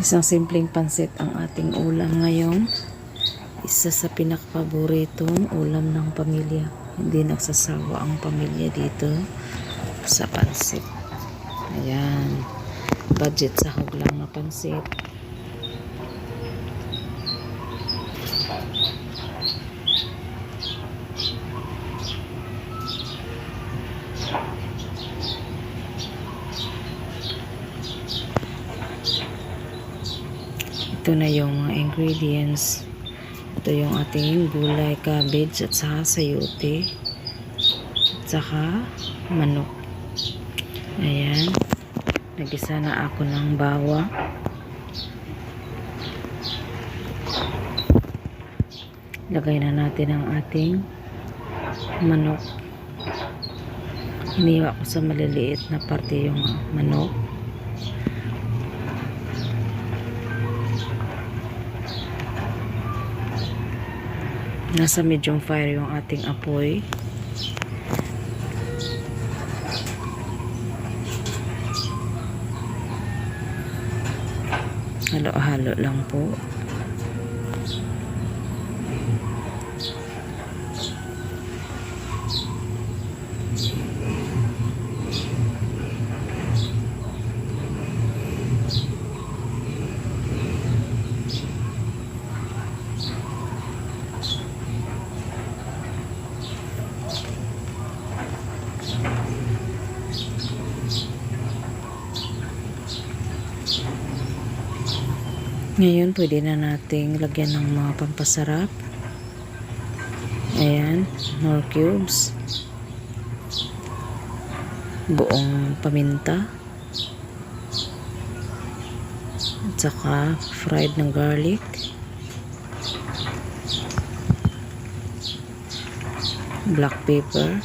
Isang simpleng pansit ang ating ulam ngayon. Isa sa pinakapaboritong ulam ng pamilya. Hindi nagsasawa ang pamilya dito sa pansit. Ayan. Budget sahog lang na pansit. Ito na yung mga ingredients. Ito yung ating gulay, cabbage at saka sayote. At saka manok. Ayan. Nagisa na ako ng bawa. Lagay na natin ang ating manok. Iniwa ko sa maliliit na parte yung manok. Nasa medium fire yung ating apoy. Halo-halo lang po. Ngayon, pwede na nating lagyan ng mga pampasarap. Ayan, nor cubes. Buong paminta. At saka fried ng garlic. Black pepper.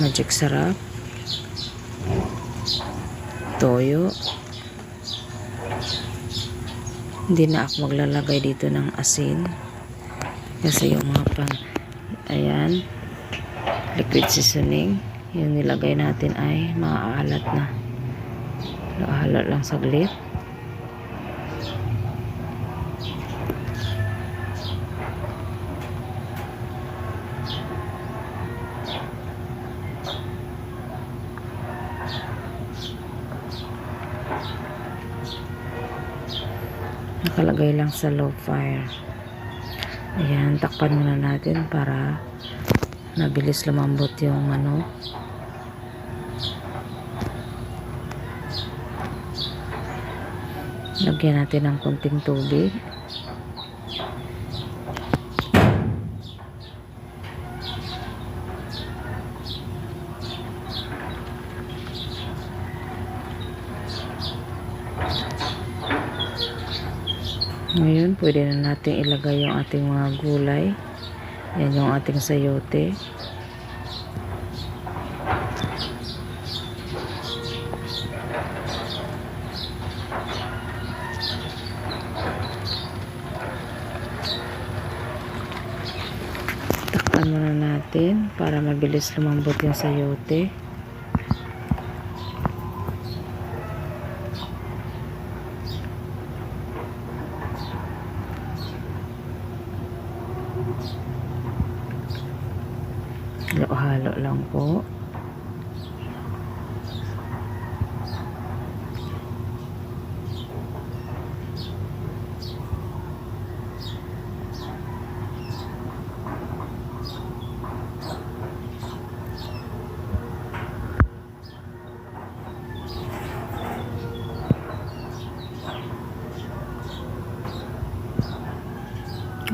Magic sarap toyo. Hindi na ako maglalagay dito ng asin. Kasi yung mga pan, ayan, liquid seasoning, yung nilagay natin ay maaalat na. Halo lang saglit. Nakalagay lang sa low fire. Ayan takpan muna natin para mabilis lumambot yung ano. Lagyan natin ng konting tubig Ngayon, pwede na natin ilagay yung ating mga gulay. Yan yung ating sayote. Takpan muna natin para mabilis lumambot yung sayote. Halo-halo lang po.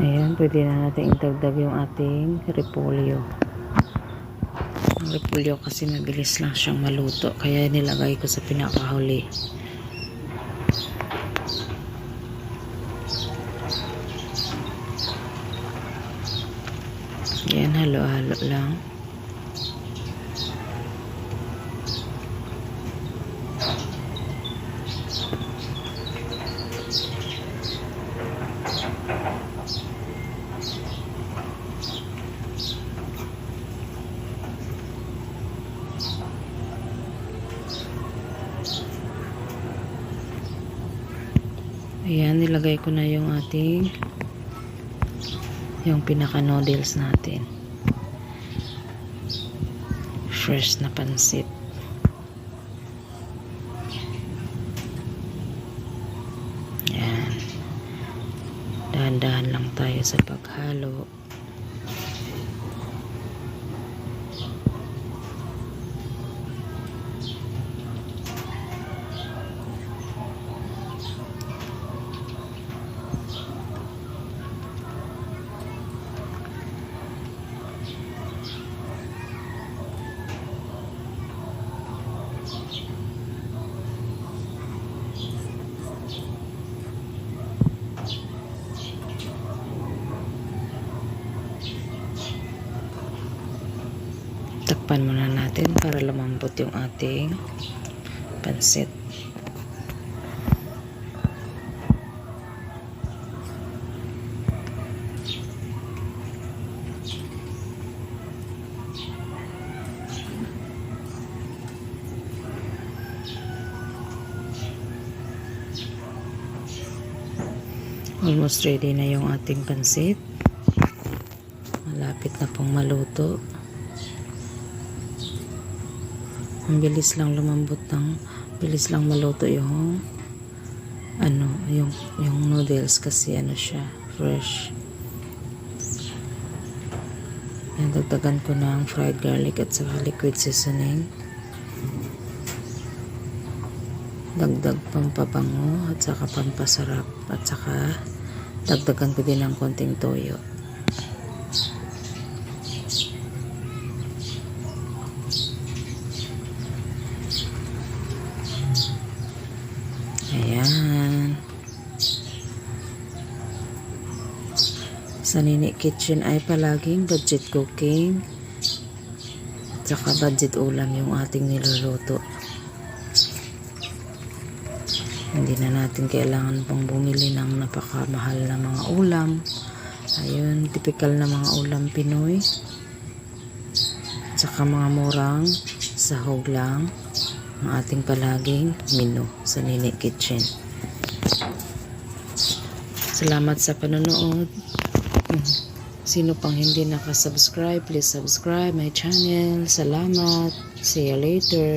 Ayan, pwede na natin itagdag yung ating repolyo. Ang repolyo kasi mabilis lang siyang maluto. Kaya nilagay ko sa pinakahuli. Yan, halo-halo lang. Ayan, nilagay ko na yung ating yung pinaka noodles natin. Fresh na pansit. Ayan. Dahan-dahan lang tayo sa paghalo. Takpan muna natin para lumambot yung ating pansit. Almost ready na yung ating pansit. Malapit na pong maluto. Ang bilis lang lumambot ng bilis lang maluto yung ano, yung yung noodles kasi ano siya, fresh. Yan, dagdagan ko ng fried garlic at saka liquid seasoning. Dagdag pampabango at saka pampasarap at saka dagdagan ko din ng konting toyo. Ayan. Sa Nini Kitchen ay palaging budget cooking at saka budget ulam yung ating niluluto. Hindi na natin kailangan pang bumili ng napakamahal na mga ulam. Ayun, typical na mga ulam Pinoy. At saka mga murang sahog lang ang ating palaging menu sa Nini Kitchen. Salamat sa panonood. Sino pang hindi nakasubscribe, please subscribe my channel. Salamat. See you later.